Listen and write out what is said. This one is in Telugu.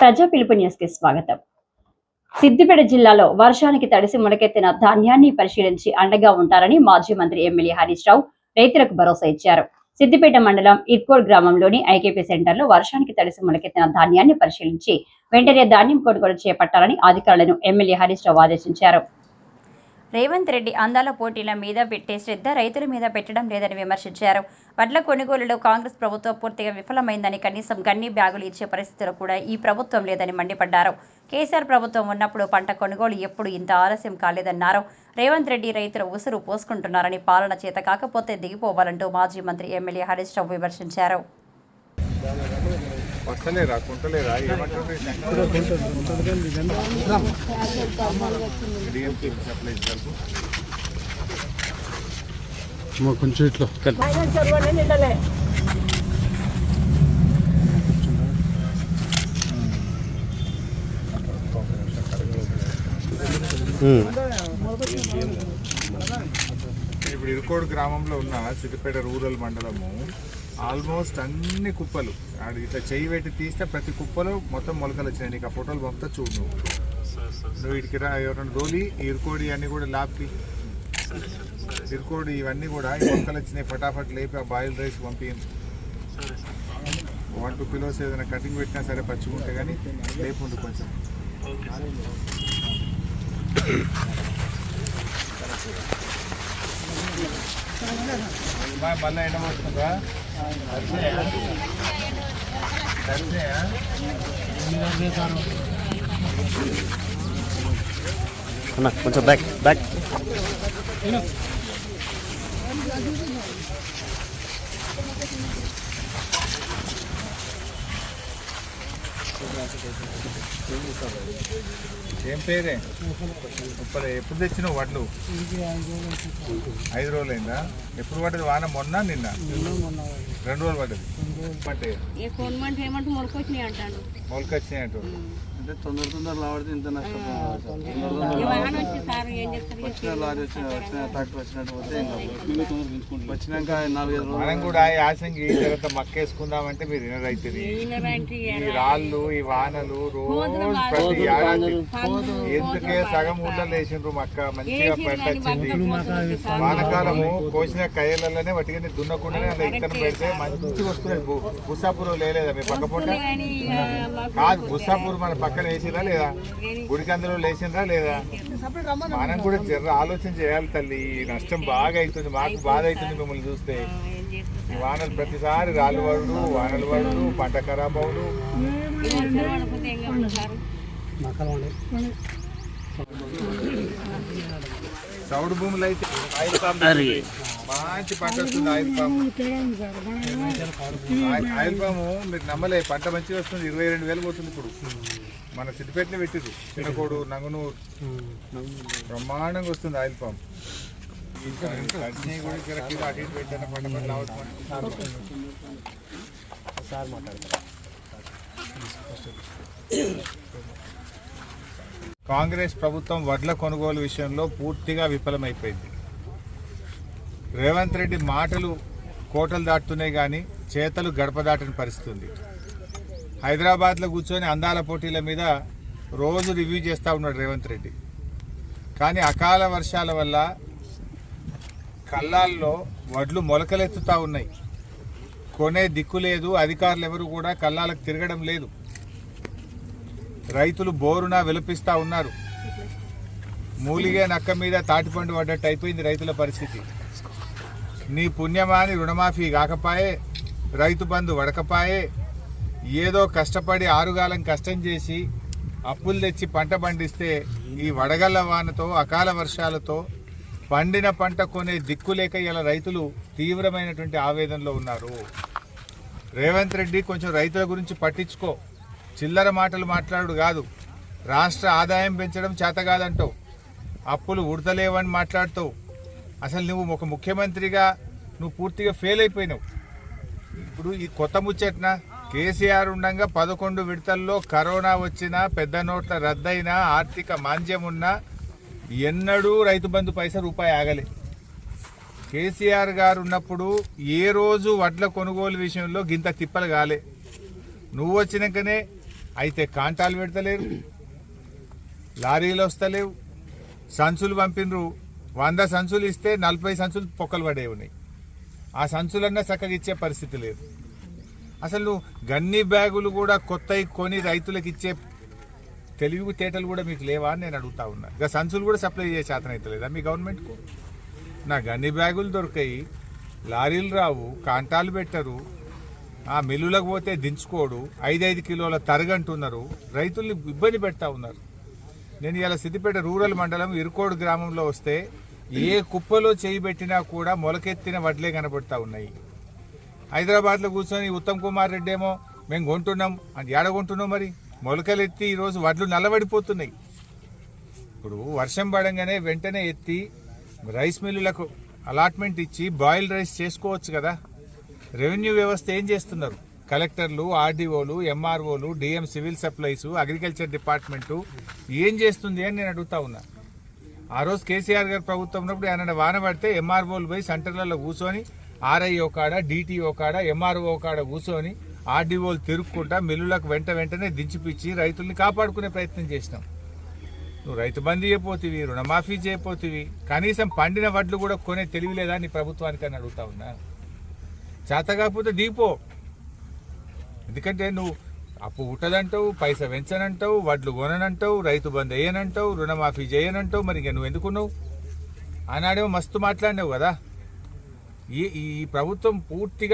ప్రజా పిలుపు న్యూస్కి స్వాగతం. సిద్దిపేట జిల్లాలో వర్షానికి తడిసి మొలకెత్తిన ధాన్యాన్ని పరిశీలించి అండగా ఉంటారని మాజీ మంత్రి ఎమ్మెల్యే హరీష్ రావు రైతులకు భరోసా ఇచ్చారు. సిద్దిపేట మండలం ఇర్కోడ్ గ్రామంలోని ఐకేపీ సెంటర్లో వర్షానికి తడిసి మొలకెత్తిన ధాన్యాన్ని పరిశీలించి వెంటనే ధాన్యం కొనుగోలు చేపట్టాలని అధికారులను ఎమ్మెల్యే హరీష్ రావు ఆదేశించారు. రేవంత్ రెడ్డి అందాల పోటీల మీద పెట్టే శ్రద్ధ రైతుల మీద పెట్టడం లేదని విమర్శించారు. వడ్ల కొనుగోలులో కాంగ్రెస్ ప్రభుత్వం పూర్తిగా విఫలమైందని కనీసం గన్ని బ్యాగులు ఇచ్చే పరిస్థితులు కూడా ఈ ప్రభుత్వం లేదని మండిపడ్డారు. కేసీఆర్ ప్రభుత్వం ఉన్నప్పుడు పంట కొనుగోలు ఎప్పుడు ఇంత ఆలస్యం కాలేదన్నారు. రేవంత్ రెడ్డి రైతులు ఉసురు పోసుకుంటున్నారని పాలన చేత కాకపోతే దిగిపోవాలంటూ మాజీ మంత్రి ఎమ్మెల్యే హరీష్ రావు విమర్శించారు. వస్తలేరా కుంటలేరా అమ్మ కొంచెం ఇట్లా. ఇప్పుడు ఇరుకోడు గ్రామంలో ఉన్న సిద్దిపేట రూరల్ మండలము ఆల్మోస్ట్ అన్ని కుప్పలు. ఆడ ఇట్లా చేయి పెట్టి తీస్తే ప్రతి కుప్పలో మొత్తం మొలకలు వచ్చినాయి. నీకు ఆ ఫోటోలు పంపుతా చూడు నువ్వు. నువ్వు ఇటుకి రా ఎవరైనా దోలి ఇరుకోడి అన్నీ కూడా లాపి ఇరుకోడి ఇవన్నీ కూడా ఈ మొలకలు వచ్చినాయి. ఫటాఫట్ లేపి ఆ బాయిల్ రైస్ పంపించు వన్ టూ కిలోస్ ఏదైనా కటింగ్ పెట్టినా సరే పచ్చిగుంటే కానీ లేపుండు కొంచెం. మళ్ళీ ఎండ పోతుందా? అన్న కొంచెం బ్యాక్ బ్యాక్ ఏం పేరే? ముప్పై ఎప్పుడు తెచ్చినావు వడ్లు? ఐదు రోజులు అయిందా ఎప్పుడు పడ్డది వాన? మొన్న నిన్న? రెండు రోజులు పడ్డది. ఏమంటే మొలకొచ్చినాయి అంటాను మొలకొచ్చినాయి అంటూ అంటే తొందర తొందర రావడితే ఇంత చెప్తారు? వచ్చిన లారీ వచ్చిన వచ్చిన ట్రాక్టర్ వచ్చినట్టు పోతే. వచ్చినాక నాలుగైదు రోజులు మనం కూడా ఆశంకి ఈ తర్వాత మక్కేసుకుందామంటే మీరు వినరైతుంది. ఈ రాళ్ళు ఈ వానలు రోజు ప్రతి ఏడాది ఎందుకే సగం ఊళ్ళలో వేసిండ్రు మక్క మంచిగా పంట వచ్చింది. వానకాలము కోసిన కయ్యలలోనే వాటికి దున్నకుండానే అలా ఇత్తనం పెడితే మంచిగా వస్తుంది బుస్సాపూర్ లేలేదా మీ పక్క పూట? కాదు బుస్సాపూర్ మన పక్కన వేసిరా లేదా? గుడికందులో లేచిండ్రా లేదా? మనం కూడా జర ఆలోచన చేయాలి తల్లి. ఈ నష్టం బాగా అవుతుంది. మాకు బాధ అవుతుంది మిమ్మల్ని చూస్తే. వానలు ప్రతిసారి రాళ్ళు పడుడు వానలు పడుడు పంట ఖరాబ్ అవుడు. చౌడు భూములు అయితే ఆయిల్ పామ్ మంచి పంట వస్తుంది ఆయిల్ పామ్ ఆయిల్- పాము మీరు నమ్మలే పంట మంచిగా వస్తుంది ఇరవై రెండు వేలు పోతుంది ఇప్పుడు మన సిద్దిపేటలో పెట్టిరు చిన్నకోడు నంగునూరు బ్రహ్మాండంగా వస్తుంది ఆయిల్ పామ్ ఇంకా కడిచినవి కూడా జర కిలో అటు ఇటు పెట్టిన పంట పంట కాంగ్రెస్ ప్రభుత్వం వడ్ల కొనుగోలు విషయంలో పూర్తిగా విఫలమైపోయింది. రేవంత్ రెడ్డి మాటలు కోటలు దాటుతున్నాయి కానీ చేతలు గడప దాటని పరిస్థితి ఉంది హైదరాబాద్లో కూర్చొని అందాల పోటీల మీద రోజు రివ్యూ చేస్తూ ఉన్నాడు రేవంత్ రెడ్డి. కానీ అకాల వర్షాల వల్ల కళ్ళాల్లో వడ్లు మొలకలెత్తుతూ ఉన్నాయి. కొనే దిక్కు లేదు అధికారులు ఎవరు కూడా కళ్ళాలకు తిరగడం లేదు. రైతులు బోరున విలపిస్తూ ఉన్నారు. మూలిగే నక్క మీద తాటిపండు పడ్డట్టు అయిపోయింది రైతుల పరిస్థితి. నీ పుణ్యమాని రుణమాఫీ కాకపాయే రైతు బంధు వడకపాయే ఏదో కష్టపడి ఆరుగాలం కష్టం చేసి అప్పులు తెచ్చి పంట పండిస్తే ఈ వడగళ్ళ వానతో అకాల వర్షాలతో పండిన పంట కొనే దిక్కు లేక ఇలా రైతులు తీవ్రమైనటువంటి ఆవేదనలో ఉన్నారు. రేవంత్ రెడ్డి కొంచెం రైతుల గురించి పట్టించుకో. చిల్లర మాటలు మాట్లాడు కాదు. రాష్ట్ర ఆదాయం పెంచడం చేత కాదంటావు. అప్పులు ఉడతలేవని మాట్లాడుతావు. అసలు నువ్వు ఒక ముఖ్యమంత్రిగా నువ్వు పూర్తిగా ఫెయిల్ అయిపోయినావు. ఇప్పుడు ఈ కొత్త ముచ్చట్న కేసీఆర్ ఉండగా పదకొండు విడతల్లో కరోనా వచ్చినా పెద్ద నోట్ల రద్దయినా ఆర్థిక మాంద్యం ఉన్నా ఎన్నడూ రైతు బంధు పైసా రూపాయి ఆగలేదు కేసీఆర్ గారు ఉన్నప్పుడు ఏ రోజు వడ్ల కొనుగోలు విషయంలో గింత తిప్పలు కాలే. నువ్వు వచ్చినాకనే అయితే కాంటాలు పెడతలేరు లారీలు వస్తలేవు సంచులు పంపినరు. వంద సంచులు ఇస్తే నలభై సంచులు పొక్కలు పడే ఉన్నాయి. ఆ సంచులన్నా చక్కగా ఇచ్చే పరిస్థితి లేదు. అసలు నువ్వు గన్ని బ్యాగులు కూడా కొత్తవి కొని రైతులకు ఇచ్చే తెలివి తేటలు కూడా మీకు లేవా అని నేను అడుగుతా ఉన్నా. ఇక సంచులు కూడా సప్లై చేసే శాతం అయితే లేదా మీ గవర్నమెంట్కు? నా గన్ని బ్యాగులు దొరికాయి. లారీలు రావు కాంటాలు పెట్టరు. ఆ మిల్లులకు పోతే దించుకోడు. ఐదైదు కిలోల తరగంటున్నారు రైతుల్ని ఇబ్బంది పెడతా ఉన్నారు. నేను ఇలా సిద్దిపేట రూరల్ మండలం ఇరుకోడు గ్రామంలో వస్తే ఏ కుప్పలో చేయి పెట్టినా కూడా మొలకెత్తిన వడ్లే కనబడతా ఉన్నాయి. హైదరాబాద్లో కూర్చొని ఉత్తమ్ కుమార్ రెడ్డి ఏమో మేము కొంటున్నాం. అని ఏడ కొంటున్నాం మరి? మొలకలు ఎత్తి ఈరోజు వడ్లు నల్లబడిపోతున్నాయి. ఇప్పుడు వర్షం పడంగానే వెంటనే ఎత్తి రైస్ మిల్లులకు అలాట్మెంట్ ఇచ్చి బాయిల్ రైస్ చేసుకోవచ్చు కదా? రెవెన్యూ వ్యవస్థ ఏం చేస్తున్నారు? కలెక్టర్లు ఆర్డీఓలు ఎంఆర్ఓలు DM civil supplies agriculture department ఏం చేస్తుంది అని నేను అడుగుతా ఉన్నా. ఆ రోజు కేసీఆర్ గారు ప్రభుత్వం ఉన్నప్పుడు ఆయన వాన పడితే ఎంఆర్ఓలు పోయి సెంటర్లలో కూర్చొని ఆర్ఐఓ కాడ డిటిఓ కాడ ఎంఆర్ఓ కాడ కూర్చొని ఆర్డీఓలు తిరుక్కుంటా మిల్లులకు వెంట వెంటనే దించిపిచ్చి రైతుల్ని కాపాడుకునే ప్రయత్నం చేసినాం. నువ్వు రైతు బందీ చేయపోతివి రుణమాఫీ చేయపోతివి కనీసం పండిన వడ్లు కూడా కొనే తెలివి లేదా నీ ప్రభుత్వానికి అని అడుగుతా ఉన్నా? చేత కాకపోతే దీపో ఎందుకంటే నువ్వు అప్పు ఉట్టదంటావు పైస పెంచనంటావు వడ్లు కొననంటావు రైతు బంద్ వేయనంటావు రుణమాఫీ చేయనంటావు. మరి ఇంకా నువ్వు ఎందుకున్నావు? ఆనాడేమో మస్తు మాట్లాడినావు కదా. ఈ ఈ ప్రభుత్వం పూర్తిగా